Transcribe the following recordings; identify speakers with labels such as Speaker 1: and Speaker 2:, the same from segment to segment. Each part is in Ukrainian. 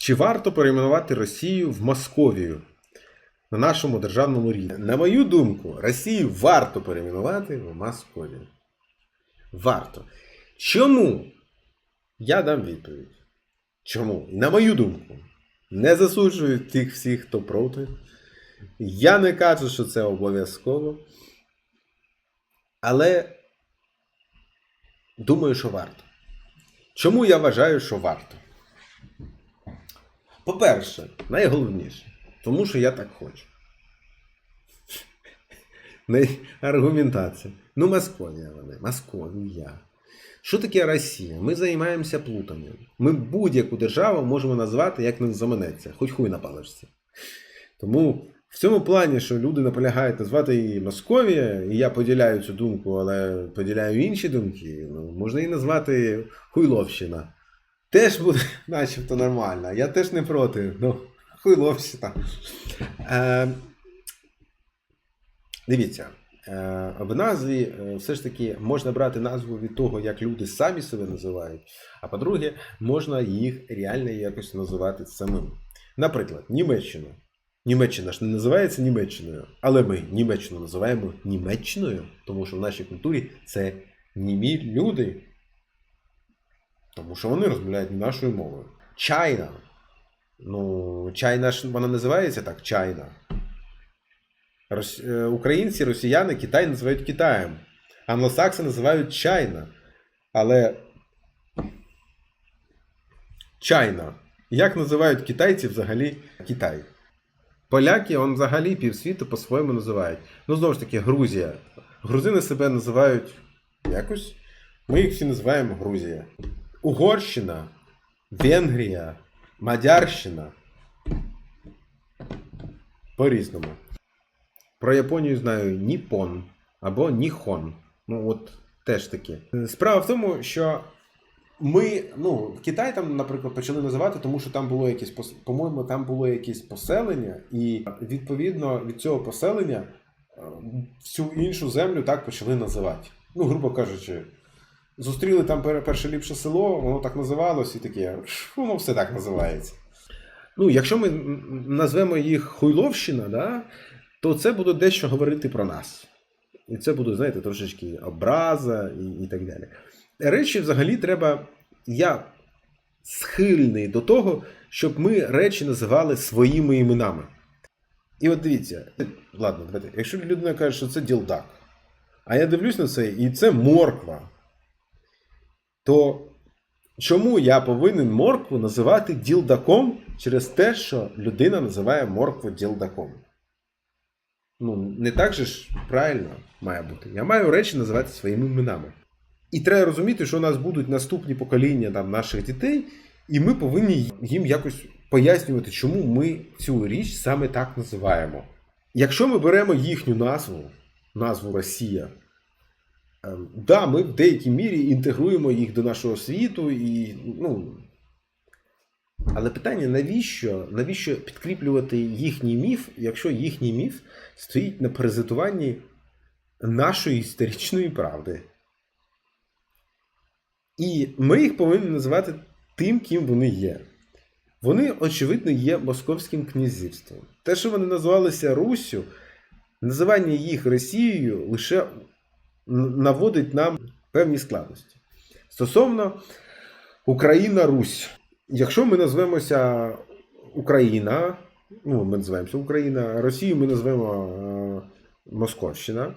Speaker 1: Чи варто перейменувати Росію в Московію на нашому державному рівні? На мою думку, Росію варто перейменувати в Московію. Варто. Чому? Я дам відповідь. Чому? На мою думку, не засуджую тих всіх, хто проти. Я не кажу, що це обов'язково. Але думаю, що варто. Чому я вважаю, що варто? По-перше, найголовніше, тому що я так хочу. Аргументація. Ну, Московія вони, Московія. Що таке Росія? Ми займаємося плутанням. Ми будь-яку державу можемо назвати, як нам заманеться, хоч хуй на паличці. Тому в цьому плані, що люди наполягають назвати її Московія, і я поділяю цю думку, але поділяю інші думки, ну, можна її назвати Хуйловщина. Теж буде начебто нормально. Я теж не проти. Ну, Хуйловщина. Е, дивіться, е, в назві е, все ж таки можна брати назву від того, як люди самі себе називають. А по-друге, можна їх реально якось називати самим. Наприклад, Німеччина. Німеччина ж не називається Німеччиною, але ми Німеччину називаємо Німеччиною, тому що в нашій культурі це німі люди. Тому що вони розмовляють нашою мовою. Чайна. Ну, чайна ж вона називається так, чайна. Рос... е, Українці, росіяни Китай називають Китаєм. Англосакси називають чайна. Але. Чайна. Як називають китайці взагалі Китай? Поляки, он взагалі півсвіту по-своєму називають. Ну, знову ж таки, Грузія. Грузини себе називають якось. Ми їх всі називаємо Грузія. Угорщина, Венгрія, Мадярщина. По-різному. Про Японію знаю Ніпон або Ніхон. Ну, от теж таки. Справа в тому, що ми, ну, Китай там, наприклад, почали називати, тому що там було якесь, по-моєму, там було якесь поселення, і відповідно від цього поселення е, всю іншу землю так почали називати. Ну, грубо кажучи, зустріли там перше ліпше село, воно так називалось, і таке, воно все так називається. Ну, якщо ми назвемо їх Хуйловщина, да, то це буде дещо говорити про нас. І це буде, знаєте, трошечки образа і, і так далі. Речі взагалі треба. Я схильний до того, щоб ми речі називали своїми іменами. І от дивіться, ладно, давайте, якщо людина каже, що це ділдак, а я дивлюсь на це, і це морква, то чому я повинен моркву називати ділдаком через те, що людина називає моркву ділдаком? Ну, не так же ж правильно має бути. Я маю речі називати своїми іменами. І треба розуміти, що у нас будуть наступні покоління там, наших дітей, і ми повинні їм якось пояснювати, чому ми цю річ саме так називаємо. Якщо ми беремо їхню назву, назву Росія, да, ми в деякій мірі інтегруємо їх до нашого світу, і, ну, але питання, навіщо, навіщо підкріплювати їхній міф, якщо їхній міф стоїть на презентуванні нашої історичної правди? І ми їх повинні називати тим, ким вони є. Вони, очевидно, є московським князівством. Те, що вони називалися Руссю, називання їх Росією лише наводить нам певні складності. Стосовно Україна Русь. Якщо ми назвемося Україна, ну, ми називаємося Україна, Росію ми назвемо е, Московщина,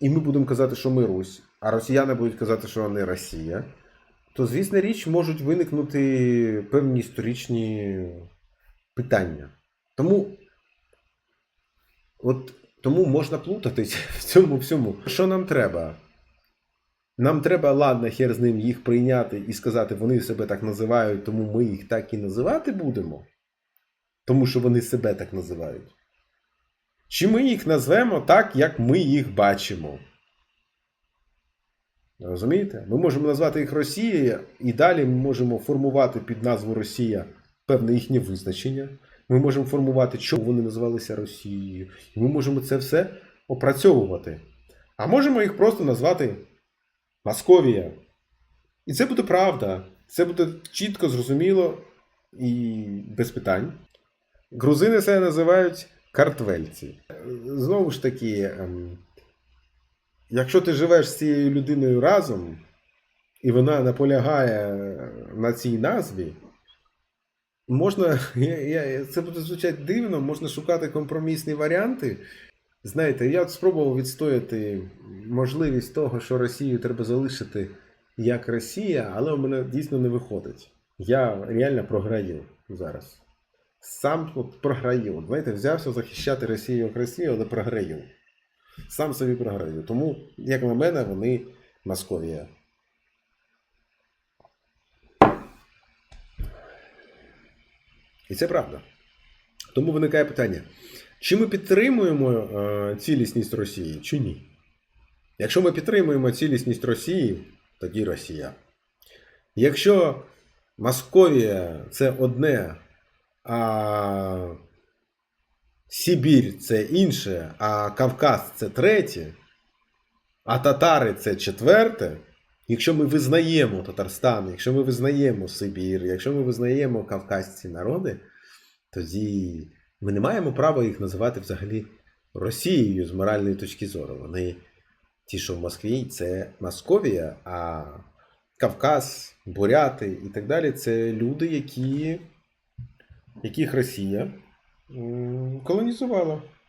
Speaker 1: і ми будемо казати, що ми Русь, а росіяни будуть казати, що вони Росія, то, звісно річ, можуть виникнути певні історичні питання. Тому, от, тому можна плутатись в цьому всьому. Що нам треба? Нам треба, ладно, хер з ним їх прийняти і сказати, вони себе так називають, тому ми їх так і називати будемо. Тому що вони себе так називають. Чи ми їх назвемо так, як ми їх бачимо? Розумієте? Ми можемо назвати їх Росія, і далі ми можемо формувати під назву Росія певне їхнє визначення. Ми можемо формувати, чому вони називалися Росією. І ми можемо це все опрацьовувати. А можемо їх просто назвати Московія. І це буде правда. Це буде чітко зрозуміло і без питань. Грузини це називають картвельці. Знову ж таки, ем, якщо ти живеш з цією людиною разом, і вона наполягає на цій назві, можна, я, я, це буде звучати дивно, можна шукати компромісні варіанти. Знаєте, я спробував відстояти можливість того, що Росію треба залишити як Росія, але у мене дійсно не виходить. Я реально програю зараз. Сам от програю. Знаєте, взявся захищати Росію як Росію, але програю. Сам собі програю. Тому, як на мене, вони Московія. І це правда. Тому виникає питання: чи ми підтримуємо е, цілісність Росії, чи ні? Якщо ми підтримуємо цілісність Росії, тоді Росія. Якщо Московія це одне, а Сибір це інше, а Кавказ це третє, а татари це четверте. Якщо ми визнаємо Татарстан, якщо ми визнаємо Сибір, якщо ми визнаємо кавказьці народи, тоді ми не маємо права їх називати взагалі Росією з моральної точки зору. Вони, ті, що в Москві, це Московія, а Кавказ, Буряти і так далі це люди, які, яких Росія колонізувала.